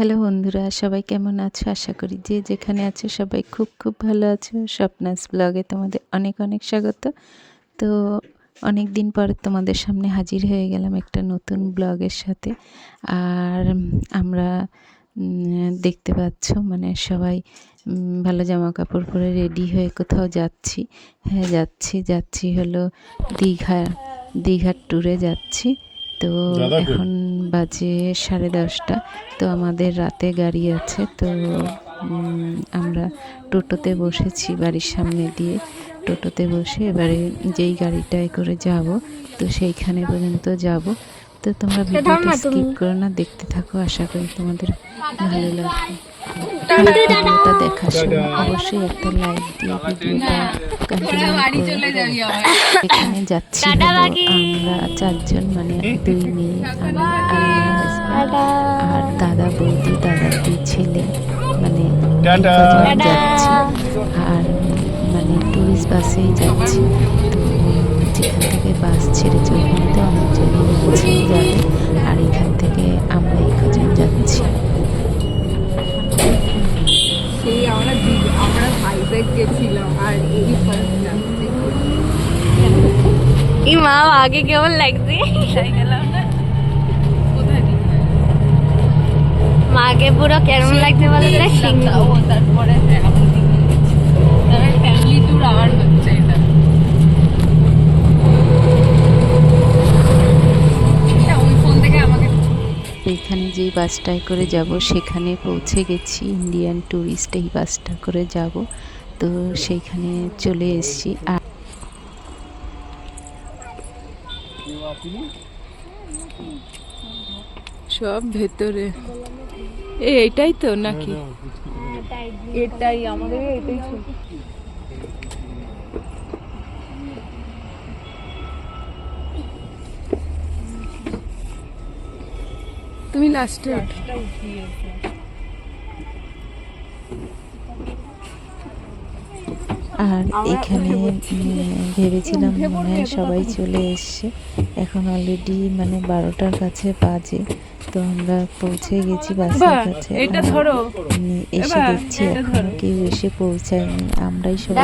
Hello বন্ধুরা, সবাই কেমন আছো? আশা করি যে যেখানে আছো সবাই খুব খুব ভালো আছো। স্বপ্নাস ব্লগে তোমাদের অনেক অনেক স্বাগত। তো অনেক দিন পর তোমাদের সামনে হাজির হয়ে গেলাম একটা নতুন ব্লগের সাথে। আর আমরা দেখতে পাচ্ছ মানে সবাই ভালো জামা কাপড় পরে রেডি হয়ে কোথাও যাচ্ছি। হ্যাঁ যাচ্ছি যাচ্ছি হলো দীঘা, দীঘার ট্যুরে যাচ্ছি। তো এখন বাজে সাড়ে দশটা। তো আমাদের রাতে গাড়ি আছে তো আমরা টোটোতে বসেছি বাড়ির সামনে দিয়ে। টোটোতে বসে এবারে যেই গাড়িটায় করে যাব তো সেইখানে পর্যন্ত যাব। তো তোমরা ভিডিওটা স্কিপ করো না দেখতে থাকো আশা করি তোমাদের ভালো লাগবে। ভিডিওটা দেখার সময় অবশ্যই একটা লাইক দিয়ে ভিডিওটা কন্টিনিউ এখানে যাচ্ছি আমরা চারজন মানে দুই মেয়ে আমি আর দাদা বৌদি দাদার দুই ছেলে। মানে যাচ্ছি আর মানে টুরিস্ট বাসেই যাচ্ছি তো যেখান থেকে বাস ছেড়েছে ওখানে তো অনেকজন ছেড়ে যাবে ভাইজ্যাগ গেছিলাম আর এই ফার্স্ট এই মা আগে কেমন লাগছে? মাকে পুরো কেমন লাগছে বলো তো? তারপরে হ্যাঁ ফ্যামিলি ট্যুর হচ্ছে এটা। থেকে আমাকে এখানে যেই বাসটায় করে যাব সেখানে পৌঁছে গেছি। ইন্ডিয়ান ট্যুরিস্ট এই বাসটা করে যাব। তো সেইখানে চলে এসেছি। আর সব ভেতরে। এ এটাই তো নাকি? এটাই আমাদের এটাই ছিল। তুমি লাস্টে আর এখানে উম, ভেবেছিলাম মনে হয় সবাই চলে এসছে। এখন অলরেডি মানে বারোটার কাছে বাজে। তো আমরা পৌঁছে গেছি বাসের কাছে। এটা ধরো। এসে দেখছি এটা কেউ এসে পৌঁছায়নি। আমরাই সবাই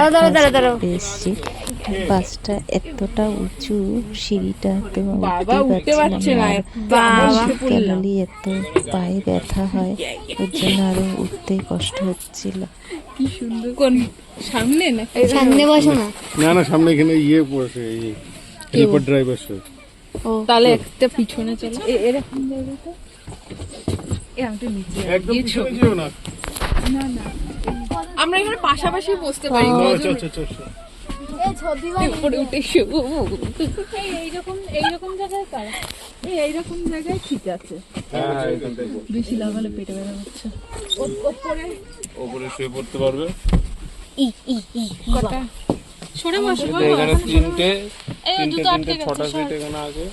এসছি। বাসটা এতটা উঁচু সিঁড়িটা তো উঠতে পারছে পারছিলাম কেবলই এত পায়ে ব্যথা হয় ওর জন্য আরও উঠতে কষ্ট হচ্ছিল। কি সুন্দর। কোন সামনে না সামনে বসো না। না না সামনে এখানে ইয়ে পড়েছে এই হেলিপড ড্রাইভার সে। তাহলে একটা পিছনে চলো এ- এরকম নিচে একদম পিছনে যেও না আমরা এখানে পাশাপাশি বসতে পারি ও, আচ্ছা আচ্ছা আচ্ছা আচ্ছা। উপরে উঠে শুবো এইরকম এইরকম জায়গায় এই এইরকম জায়গায় ঠিক আছে হ্যাঁ হ্যাঁ। বেশি লাগালে পেটে ব্যথা হচ্ছে ওপরে ওপরে শুয়ে পড়তে পারবে কটা সরে বসো এখানে তিনটে তিনটে তিনটে ছটা সিট এখানে আছে?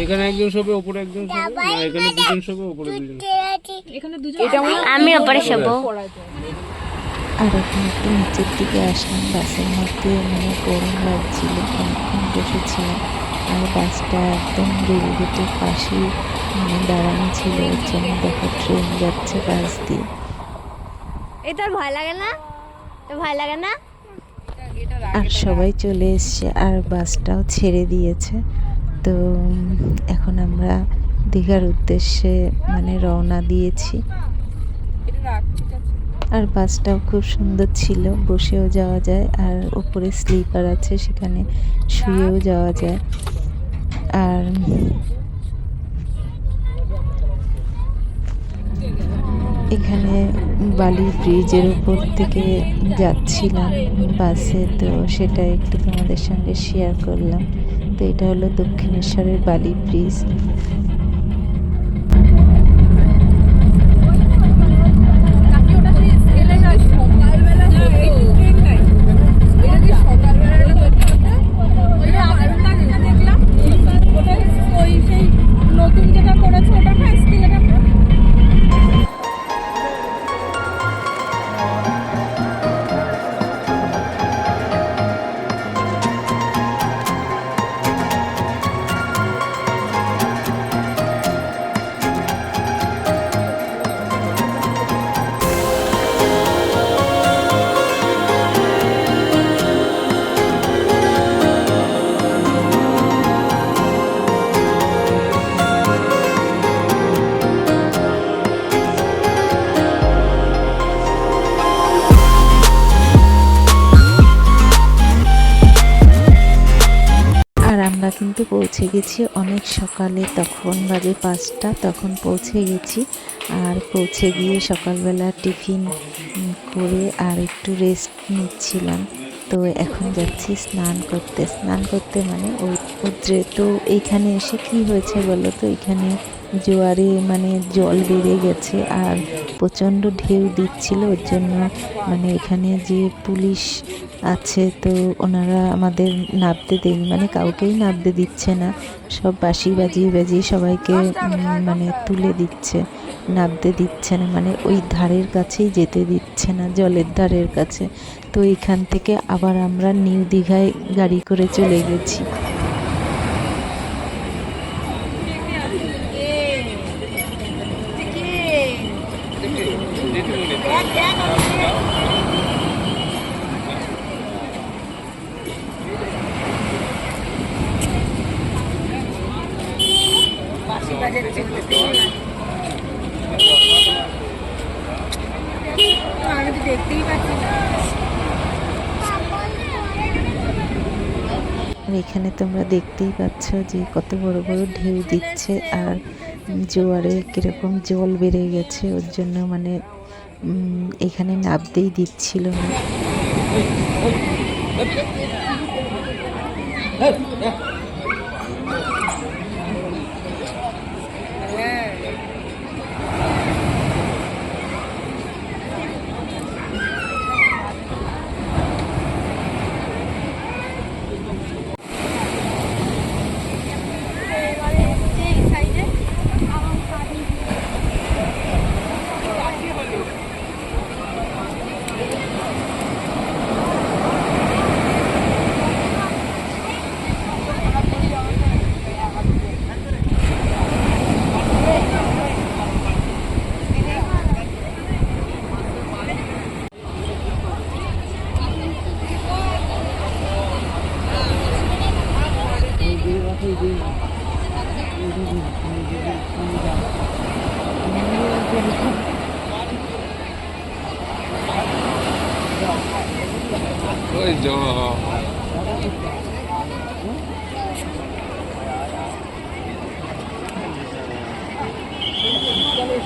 এখানে একজন শোবে ওপরে একজন শোবে এখানে দুজন শোবে ওপরে দুজন এখানে দুজন আমি ওপরে শোবো। আর এখন একটু নিচের দিকে আসলাম বাসের মধ্যে মানে গরম লাগছিল অনেকক্ষণ বসেছিলাম আর বাসটা একদম রেলগেটের পাশেই দাঁড়ানো ছিল ওর জন্য দেখো ট্রেন যাচ্ছে বাস দিয়ে। তোর ভয় লাগে না? ভয় লাগে না? আর সবাই চলে এসছে আর বাসটাও ছেড়ে দিয়েছে। তো এখন আমরা দীঘার উদ্দেশ্যে মানে রওনা দিয়েছি। আর বাসটাও খুব সুন্দর ছিল বসেও যাওয়া যায় আর ওপরে স্লিপার আছে সেখানে শুয়েও যাওয়া যায়। আর এখানে বালি ব্রিজের উপর থেকে যাচ্ছিলাম বাসে, তো সেটা একটু তোমাদের সঙ্গে শেয়ার করলাম। তো এটা হলো দক্ষিণেশ্বরের বালি ব্রিজ। আমরা কিন্তু পৌঁছে গেছি অনেক সকালে। তখন বাজে পাঁচটা, তখন পৌঁছে গেছি। আর পৌঁছে গিয়ে সকালবেলা টিফিন করে আর একটু রেস্ট নিচ্ছিলাম। তো এখন যাচ্ছি স্নান করতে। স্নান করতে মানে ওই তো এইখানে এসে কি হয়েছে বলো তো? এখানে জোয়ারে মানে জল বেড়ে গেছে আর প্রচণ্ড ঢেউ দিচ্ছিল। ওর জন্য মানে এখানে যে পুলিশ আছে, তো ওনারা আমাদের নামতে দেয়নি। মানে কাউকেই নামতে দিচ্ছে না। সব বাঁশি বাজিয়ে বাজিয়ে সবাইকে মানে তুলে দিচ্ছে। নামতে দিচ্ছে না। মানে ওই ধারের কাছেই যেতে দিচ্ছে না, জলের ধারের কাছে। তো এখান থেকে আবার আমরা নিউ দীঘায় গাড়ি করে চলে গেছি আমি তো দেখতেই পাচ্ছি না আর এখানে তোমরা দেখতেই পাচ্ছ যে কত বড় বড় ঢেউ দিচ্ছে আর জোয়ারে কীরকম জল বেড়ে গেছে, ওর জন্য মানে এখানে নাবতেই দিচ্ছিল না।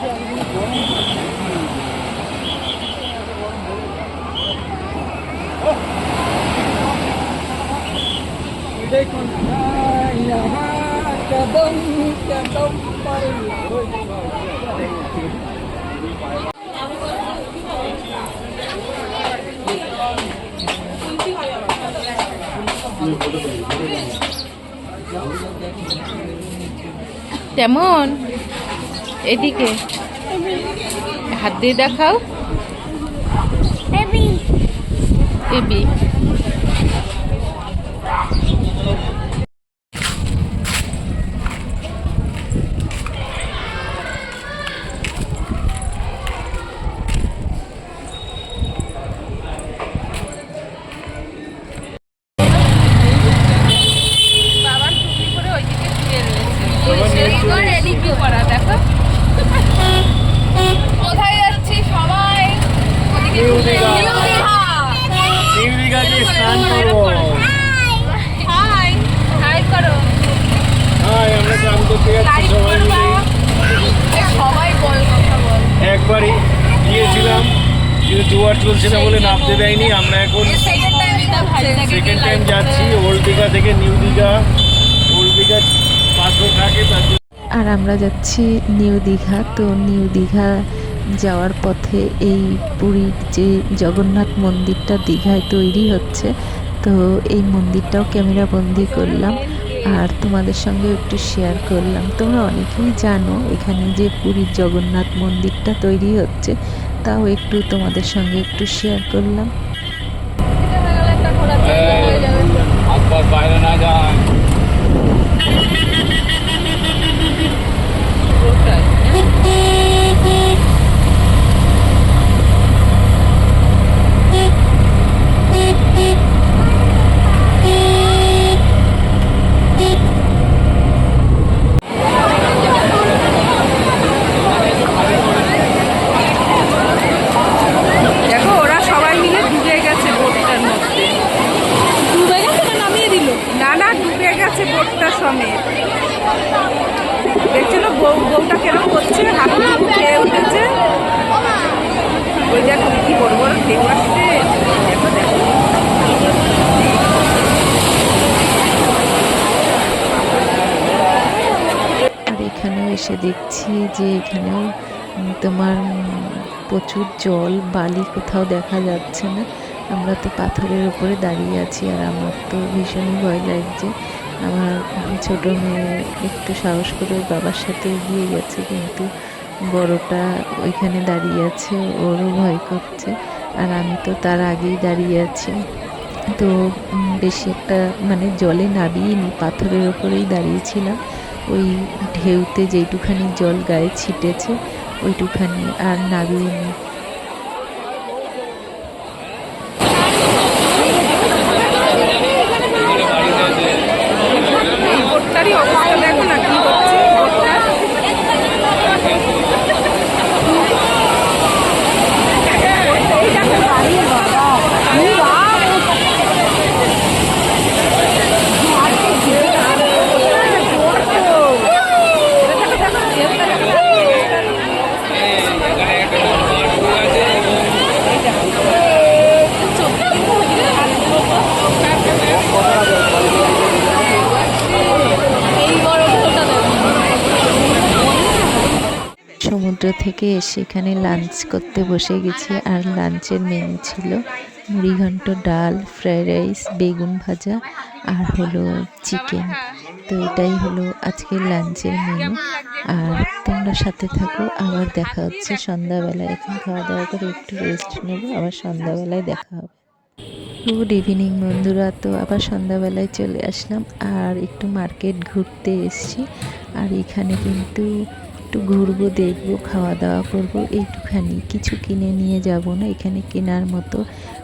đây còn nhà hát chợ đông chợ đông bay rồi Cảm ơn. এদিকে। হাত দিয়ে দেখাও। এবি বাবার টুপি পরে ওইদিকে শুয়ে রয়েছে এদিকে করা দেখো কোথায় যাচ্ছি সবাই ওদিকে নিউ ঘুরে- দীঘা। নিউ দীঘা। নিউ দীঘাতে স্নান করব হাই হাই করো হ্যাঁ আমরা স্নান করতে যাচ্ছি লাইক সবাই করবা মিলে সবাই বল কথা বল একবারই গিয়েছিলাম কিন্তু জোয়ার চলছে বলে নামতে দেয়নি আমরা এখন সেকেন্ড টাইম যাচ্ছি ওল্ড দীঘা থেকে নিউ দীঘা ওল্ড দীঘা পাঁচশো থাকে তার আর আমরা যাচ্ছি নিউ দীঘা তো নিউ দীঘা যাওয়ার পথে এই পুরীর যে জগন্নাথ মন্দিরটা দীঘায় তৈরি হচ্ছে তো এই মন্দিরটাও ক্যামেরা বন্দি করলাম। আর তোমাদের সঙ্গে একটু শেয়ার করলাম। তোমরা অনেকেই জানো, এখানে যে পুরীর জগন্নাথ মন্দিরটা তৈরি হচ্ছে, তাও একটু তোমাদের সঙ্গে একটু শেয়ার করলাম। বাইরে না যায় দেখো ওরা সবাই মিলে ঢুকে গেছে বোটটার মধ্যে ডুবে গেছে না নামিয়ে দিল না না ডুবে বোটটা সমেত দেখছ না বউ, বউটা কেরম করছে, হাত খেয়ে উঠেছে। ওই দেখো কি বড় বড় আসছে? দেখো। দেখো এখানেও এসে দেখছি যে এখানেও তোমার প্রচুর জল, বালি কোথাও দেখা যাচ্ছে না। আমরা তো পাথরের উপরে দাঁড়িয়ে আছি আর আমার তো ভীষণই ভয় লাগছে। আমার ছোট মেয়ে একটু সাহস করে বাবার সাথে এগিয়ে গেছে, কিন্তু বড়টা ওইখানে দাঁড়িয়ে আছে, ওরও ভয় করছে। আর আমি তো তার আগেই দাঁড়িয়ে আছি। তো বেশি একটা মানে জলে নাবিয়ে পাথরের ওপরেই দাঁড়িয়েছিলাম। ওই ঢেউতে যেইটুখানি জল গায়ে ছিটেছে, ওইটুখানি আর নাবিয়ে নি এই বোটটারই অবস্থা দেখো না কি হচ্ছে বোটটা সমুদ্র থেকে এসে এখানে লাঞ্চ করতে বসে গেছি। আর লাঞ্চের মেনু ছিল মুড়িঘণ্ট ডাল ফ্রাইড রাইস বেগুন ভাজা আর হলো চিকেন তো এটাই হলো আজকের লাঞ্চের মেনু আর তোমরা সাথে থাকো, আবার দেখা হচ্ছে সন্ধ্যাবেলায়। এখন খাওয়া দাওয়া করে একটু রেস্ট নেব, আবার সন্ধ্যাবেলায় দেখা হবে। গুড ইভিনিং বন্ধুরা, তো আবার সন্ধ্যাবেলায় চলে আসলাম। আর একটু মার্কেট ঘুরতে এসেছি। আর এখানে কিন্তু একটু ঘুরবো, দেখব খাওয়া দাওয়া করব, এইটুখানি। কিছু কিনে নিয়ে যাব না, এখানে কেনার মতো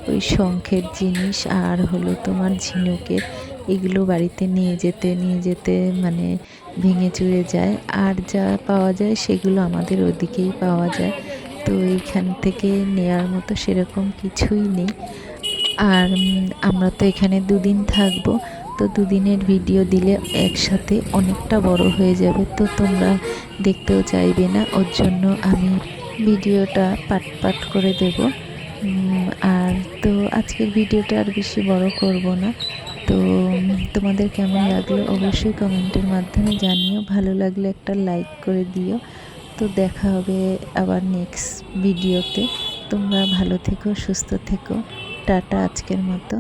ওই শঙ্খের জিনিস আর হলো তোমার ঝিনুকের। এগুলো বাড়িতে নিয়ে যেতে নিয়ে যেতে মানে ভেঙে চুরে যায়। আর যা পাওয়া যায় সেগুলো আমাদের ওদিকেই পাওয়া যায়। তো এইখান থেকে নেয়ার মতো সেরকম কিছুই নেই। আর আমরা তো এখানে দুদিন থাকব। তো দুদিনের ভিডিও দিলে একসাথে অনেকটা বড় হয়ে যাবে, তো তোমরা দেখতেও চাইবে না। ওর জন্য আমি ভিডিওটা পাট পাট করে দেব। আর তো আজকের ভিডিওটা আর বেশি বড় করব না। তো তোমাদের কেমন লাগল অবশ্যই কমেন্টের মাধ্যমে জানিও। ভালো লাগলে একটা লাইক করে দিও। তো দেখা হবে আবার নেক্সট ভিডিওতে। তোমরা ভালো থেকো, সুস্থ থেকো। টাটা আজকের মতো।